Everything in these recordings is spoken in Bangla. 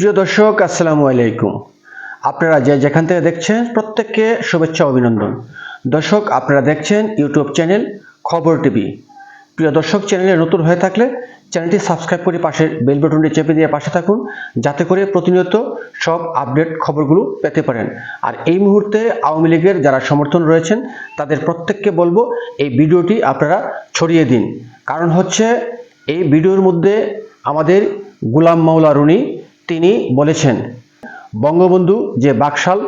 প্রিয় দর্শক, আসসালামু আলাইকুম। আপনারা যে যেখান থেকে দেখছেন, প্রত্যেককে শুভেচ্ছা, অভিনন্দন। দর্শক, আপনারা দেখছেন ইউটিউব চ্যানেল খবর টিভি। প্রিয় দর্শক, চ্যানেলে নতুন হয়ে থাকলে চ্যানেলটি সাবস্ক্রাইব করে পাশের বেল বাটনটি চেপে দিয়ে পাশে থাকুন, যাতে করে প্রতিনিয়ত সব আপডেট খবরগুলো পেতে পারেন। আর এই মুহূর্তে আওয়ামী লীগের যারা সমর্থন রয়েছেন, তাদের প্রত্যেককে বলব, এই ভিডিওটি আপনারা ছড়িয়ে দিন। কারণ হচ্ছে, এই ভিডিওর মধ্যে আমাদের গুলাম মাওলা রুনি তিনি বলেছেন, বঙ্গবন্ধু যে বাকশাল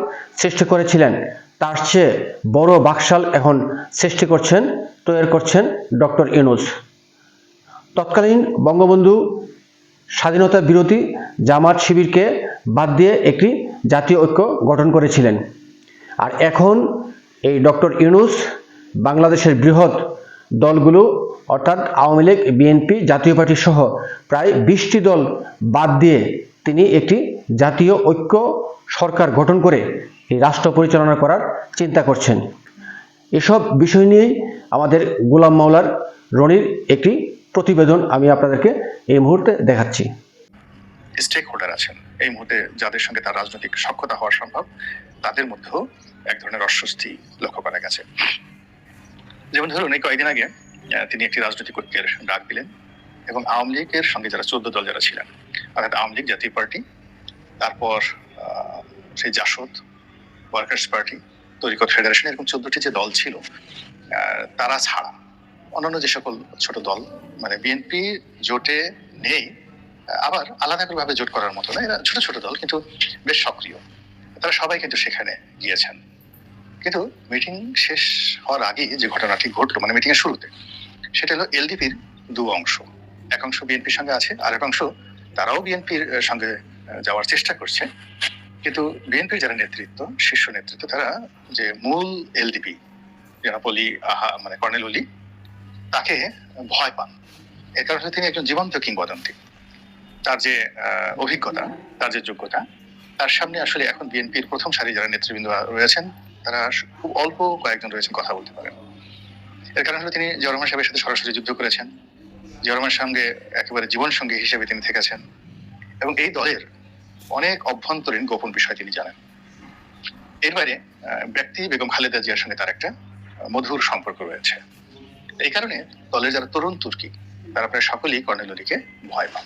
সৃষ্টি করেছিলেন, তার চেয়ে বড় বাকশাল এখন সৃষ্টি করছেন, তৈরি করছেন ডক্টর ইনুস তৎকালীন বঙ্গবন্ধু স্বাধীনতা বিরোধী জামাত শিবিরকে বাদ দিয়ে একটি জাতীয় ঐক্য গঠন করেছিলেন। আর এখন এই ডক্টর ইউনুস বাংলাদেশের বৃহৎ দলগুলো, অর্থাৎ Awami League, BNP Jatiya Party সহ প্রায় বিশটি দল বাদ দিয়ে তিনি একটি জাতীয় ঐক্য সরকার গঠন করে এই রাষ্ট্র পরিচালনা করার চিন্তা করছেন। এসব বিষয় নিয়েই আমাদের গোলাম মাওলার রনির একটি প্রতিবেদন আমি আপনাদেরকে এই মুহূর্তে দেখাচ্ছি। স্টেক হোল্ডার আছেন। এই মুহূর্তে যাদের সঙ্গে তার রাজনৈতিক সক্ষতা হওয়া সম্ভব, তাদের মধ্যেও এক ধরনের অস্বস্তি লক্ষ্য করা গেছে। যেমন ধরুন, এই কয়েকদিন আগে তিনি একটি রাজনৈতিক ঐক্যের ডাক দিলেন এবং আওয়ামী লীগের সঙ্গে যারা চোদ্দ দল যারা ছিলেন আওয়ামী লীগ জাতীয় পার্টি, তারপর সেই JASAD workers party, Tariqat federation, এরকম চোদ্দটি যে দল ছিল তারা ছাড়া অন্যান্য যে সকল ছোট দল মানে বিএনপি জোটে নেই, আবার আলাদা ভাবে জোট করার মতো না, এরা ছোট ছোট দল, কিন্তু বেশ সক্রিয়। তারা সবাই কিন্তু সেখানে গিয়েছেন। কিন্তু মিটিং শেষ হওয়ার আগে যে ঘটনাটি ঘটলো মানে মিটিং এর শুরুতে, সেটা হলো এলডিপির দু অংশ। এক অংশ বিএনপির সঙ্গে আছে, আর এক অংশ তারাও বিএনপির সঙ্গে যাওয়ার চেষ্টা করছে। কিন্তু বিএনপির যারা নেতৃত্ব, শীর্ষ নেতৃত্ব, তারা যে মূল এলডিপি, জনাব অলি আহা মানে কর্নেল অলি, তাকে ভয় পান। এর কারণে তিনি একজন জীবন্ত কিংবদন্তি। তার যে অভিজ্ঞতা, তার যে যোগ্যতা, তার সামনে আসলে এখন বিএনপির প্রথম সারি যারা নেতৃবৃন্দ রয়েছেন, তারা খুব অল্প কয়েকজন রয়েছেন, কথা বলতে পারেন। এর কারণ তিনি জিয়া সাহেবের সাথে সরাসরি যুদ্ধ করেছেন। জিয়া সঙ্গে, একেবারে জীবন সঙ্গী হিসেবে তিনি থেকেছেন। এবং এই দলের অনেক অভ্যন্তরীণ গোপন বিষয় তিনি জানেন। এর বাইরে ব্যক্তি বেগম খালেদা জিয়ার সঙ্গে তার একটা মধুর সম্পর্ক রয়েছে। এই কারণে দলের যারা তরুণ তুর্কি, তারা প্রায় সকলেই কর্নেল অলিকে ভয় পান।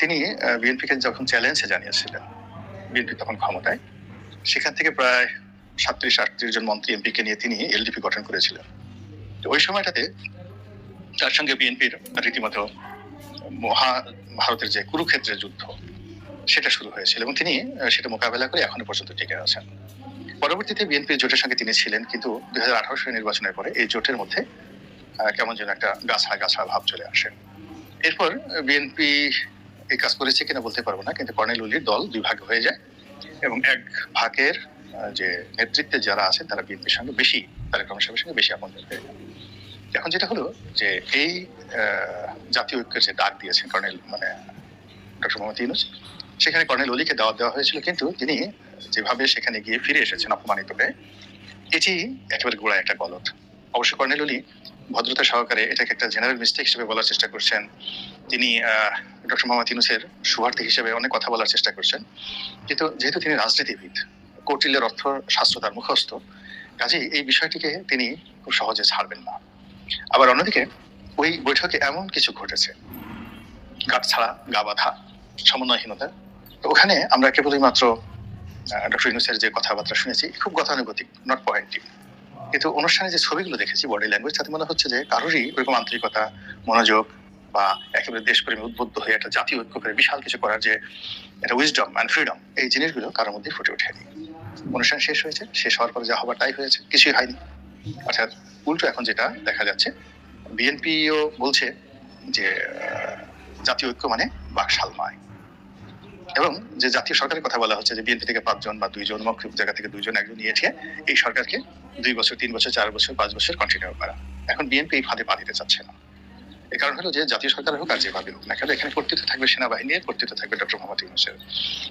তিনি বিএনপিকে যখন চ্যালেঞ্জে জানিয়েছিলেন, বিএনপি তখন ক্ষমতায়, সেখান থেকে প্রায় সাতত্রিশ আটত্রিশ জন মন্ত্রী এমপিকে নিয়ে তিনি এলডিপি গঠন করেছিলেন। ওই সময়টাতে তার সঙ্গে বিএনপির রীতিমতো মহা, ভারতের যে কুরুক্ষেত্রের যুদ্ধ, সেটা শুরু হয়েছিল এবং তিনি সেটা মোকাবেলা করে এখনও পর্যন্ত টিকে আছেন। পরবর্তীতে বিএনপির জোটের সঙ্গে তিনি ছিলেন, কিন্তু দুই হাজার আঠারো সালের নির্বাচনের পরে এই জোটের মধ্যে কেমন যেন একটা গাছড়া গাছড়া ভাব চলে আসে। এরপর বিএনপি এই কাজ করেছে কিনা বলতে পারব না, কিন্তু কর্নেল উলির দল দুই ভাগ হয়ে যায় এবং এক ভাগের যে নেতৃত্বে যারা আছে, তারা বিএনপির সঙ্গে বেশি, তারেক রহমান সঙ্গে বেশি আপন হয়ে যায়। এখন যেটা হলো যে এই জাতীয় ঐক্যের যে ডাক দিয়েছেন কর্নেল মানে ডক্টর মোহাম্মদ ইউনুস, সেখানে কর্নেল অলিকে দাওয়াত দেওয়া হয়েছিল, কিন্তু তিনি যেভাবে সেখানে গিয়ে ফিরে এসেছেন অপমানিত হয়ে, এটি একেবারে গোড়ায় একটা গলত অবশ্য কর্নেল অলি ভদ্রতা সহকারে এটাকে একটা জেনারেল মিস্টেক হিসেবে বলার চেষ্টা করছেন। তিনি ডক্টর মোহাম্মদ ইউনুসের সুভার্থী হিসেবে অনেক কথা বলার চেষ্টা করছেন। কিন্তু যেহেতু তিনি রাজনীতিবিদ, কৌটিল্যের অর্থ শাস্ত্র তার মুখস্থ, কাজেই এই বিষয়টিকে তিনি খুব সহজে ছাড়বেন না। আবার অন্যদিকে, ওই বৈঠকে এমন কিছু ঘটেছে। গাছ ছাড়া, গা বাঁধা, সমন্বয়হীনতা। ওখানে আমরা কেবলই মাত্র ডক্টর ইউনুসের যে কথাবার্তা শুনেছি, খুব গতানুগতিক নট পয়েন্টিভ কিন্তু অনুষ্ঠানে যে ছবিগুলো দেখেছি বডি ল্যাঙ্গুয়েজ তাতে মনে হচ্ছে যে কারোরই ওরকম আন্তরিকতা, মনোযোগ বা একেবারে দেশপ্রেমী উদ্বুদ্ধ হয়ে একটা জাতীয় ঐক্য করে বিশাল কিছু করার যে একটা উইজডম অ্যান্ড ফ্রিডম এই জিনিসগুলো কারোর মধ্যে ফুটে ওঠেনি। অনুষ্ঠান শেষ হয়েছে, শেষ হওয়ার পরে যা হবার তাই হয়েছে, কিছুই হয়নি। অর্থাৎ উল্টো এখন যেটা দেখা যাচ্ছে, বিএনপিও বলছে যে জাতীয় ঐক্য মানে বাকশাল নয় এবং যে জাতীয় সরকারের কথা বলা হচ্ছে যে, বিএনপি থেকে পাঁচজন বা দুইজন মক জায়গা থেকে দুইজন একজন নিয়েছে, এই সরকারকে দুই বছর, তিন বছর, চার বছর, পাঁচ বছর কন্টিনিউ করা। এখন বিএনপি এই ফাঁদে পা দিতে চাচ্ছে না। এই কারণ হলো যে, জাতীয় সরকার হোক আর যেভাবে হোক না কেন, এখানে কর্তৃত্ব থাকবে সেনাবাহিনীর কর্তৃত্ব থাকবে ডক্টর মোহাম্মদ ইউনুসের।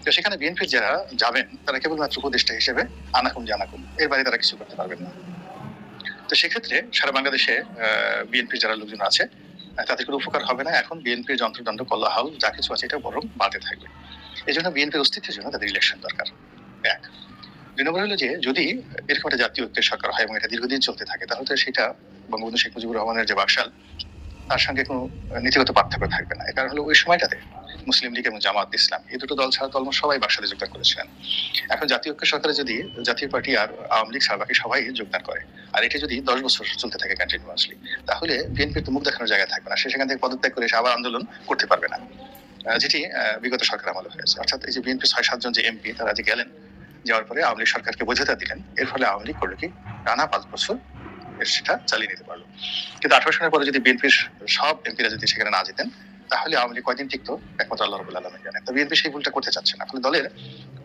তো সেখানে বিএনপির যারা যাবেন, তারা কেবলমাত্র উপদেষ্টা হিসেবে আনাকুম জানাকুম। এর বাইরে তারা কিছু করতে পারবেন না। তো সেক্ষেত্রে সারা বাংলাদেশে বিএনপির যারা লোকজন আছে তাদের কোনো উপকার হবে না। এখন বিএনপির যন্ত্রদণ্ড কল্লাহাল যা কিছু আছে এটা বরং বাড়তে থাকবে। এই জন্য বিএনপির অস্তিত্বের জন্য তাদের ইলেকশন দরকার। এক, দুই নম্বর হলো যে, যদি এরকম একটা জাতীয় ঐক্যের সরকার হয় এবং এটা দীর্ঘদিন চলতে থাকে, তাহলে তো সেটা বঙ্গবন্ধু শেখ মুজিবুর রহমানের যে বাকশাল, তার সঙ্গে কোনো নীতিগত পার্থক্য থাকবে না। কারণ হলো ওই সময়টাতে মুসলিম লীগ এবং জামাত ইসলাম, এই দুটো দল ছাড়া দলমত সবাই বাকশালে যোগদান করেছিলেন। এখন জাতীয় ঐক্য সরকারে যদি, জাতীয় পার্টি আর আওয়ামী লীগ ছাড়া বাকি সবাই যোগদান করে, আর এটা যদি দশ বছর চলতে থাকে কন্টিনিউয়াসলি তাহলে বিএনপির তো মুখ দেখানোর জায়গা থাকবে না। সে সেখান থেকে পদত্যাগ করে এসে আবার আন্দোলন করতে পারবে না। যেটি বিগত সরকার আমলে হয়েছে। অর্থাৎ এই যে বিএনপি ছয় সাতজন যে এমপি, তারা যে গেলেন, যাওয়ার পরে আওয়ামী লীগ সরকারকে বোঝাতে দিলেন, এর ফলে আওয়ামী লীগ করল কি? টানা পাঁচ বছর সেটা চালিয়ে নিতে পারল। কিন্তু আঠারো সনের পরে যদি বিএনপির সব এমপিরা যদি সেখানে না যেতেন তাহলে আওয়ামী লীগ কয়দিন টিকতো? একমাত্র আল্লাহ রবুল্লা আলমী জানেন তো বিএনপি সেই ভুলটা করতে চাচ্ছে না। ফলে দলের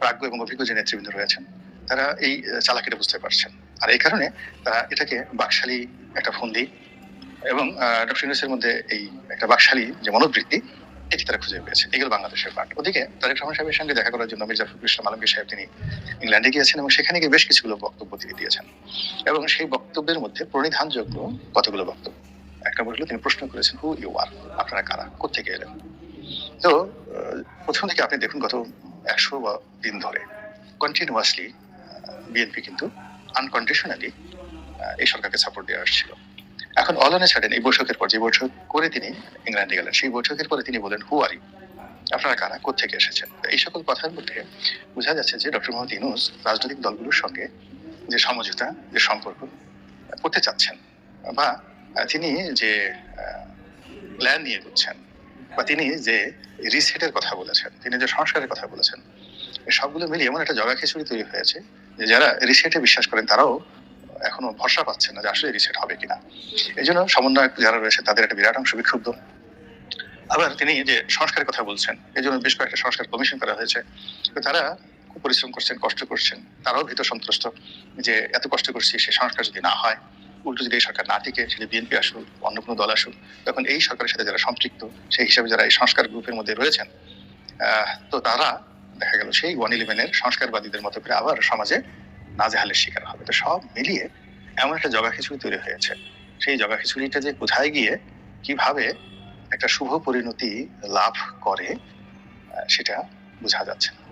প্রাজ্ঞ এবং অভিজ্ঞ যে নেতৃবৃন্দ রয়েছেন, তারা এই চালাকিটা বুঝতে পারছেন। আর এই কারণে তারা এটাকে বাকশালী একটা ফন্দি এবং ডক্টর মধ্যে এই একটা বাকশালী যে মনোবৃত্তি, এটি তারা খুঁজে পেয়েছে। এগুলো বাংলাদেশের পার্ট ওদিকে তারেক রহমান সাহেবের সঙ্গে দেখা করার জন্য মির্জা ফখরুল ইসলাম আলমগীর সাহেব তিনি ইংল্যান্ডে গিয়েছেন এবং সেখানে গিয়ে বেশ কিছুগুলো বক্তব্য তিনি দিয়েছেন। এবং সেই বক্তব্যের মধ্যে প্রণিধানযোগ্য কতগুলো বক্তব্য? এক নম্বর হলো তিনি প্রশ্ন করেছেন হু ইউ আর আপনারা কারা? কোথেকে এলেন? তো প্রথম থেকে আপনি দেখুন গত একশো বা দিন ধরে কন্টিনিউয়াসলি বিএনপি কিন্তু আনকন্ডিশনালি এই সরকারকে সাপোর্ট দিয়ে আসছিল। এখন অলনে ছাড়েন এই বৈঠকের পর, যে বৈঠক করে তিনি ইংল্যান্ডে গেলেন, সেই বৈঠকের পরে তিনি বলেন হু আর ইউ আপনারা কারা? কোথেকে এসেছেন? এই সকল কথার মধ্যে বোঝা যাচ্ছে যে ডক্টর মোহাম্মদ ইউনুস রাজনৈতিক দলগুলোর সঙ্গে যে সমঝোতা, যে সম্পর্ক, করতে চাচ্ছেন, বা তিনি যে প্ল্যান নিয়ে বুঝছেন বা তিনি যে রিসেটের কথা বলেছেন, তিনি যে সংস্কারের কথা বলেছেন সবগুলো মিলিয়ে এমন একটা জগা খিচুড়ি তৈরি হয়েছে যে যারা রিসেটে বিশ্বাস করেন তারাও এখনও ভরসা পাচ্ছেন না যে আসলে রিসেট হবে কিনা। এই জন্য সমন্বয়ক যারা রয়েছে তাদের একটা বিরাট অংশ বিক্ষুব্ধ। আবার তিনি যে সংস্কারের কথা বলছেন, এই জন্য বেশ কয়েকটা সংস্কার কমিশন করা হয়েছে। তারা খুব পরিশ্রম করছেন, কষ্ট করছেন, তারাও ভীত সন্ত্রস্ত যে এত কষ্ট করছি, সে সংস্কার যদি না হয় উল্টো যদি এই সরকার না টিকে সেটা বিএনপি আসুক, অন্য কোনো দল আসুক, তখন এই সরকারের সাথে যারা সম্পৃক্ত, সেই হিসাবে যারা এই সংস্কার গ্রুপের মধ্যে রয়েছেন তো তারা দেখা গেল সেই ওয়ান ইলেভেনের সংস্কারবাদীদের মতো করে আবার সমাজে নাজেহালের শিকার হবে। তো সব মিলিয়ে এমন একটা জগা খিচুড়ি তৈরি হয়েছে। সেই জগা খিচুড়িটা যে কোথায় গিয়ে কীভাবে একটা শুভ পরিণতি লাভ করে সেটা বোঝা যাচ্ছে না।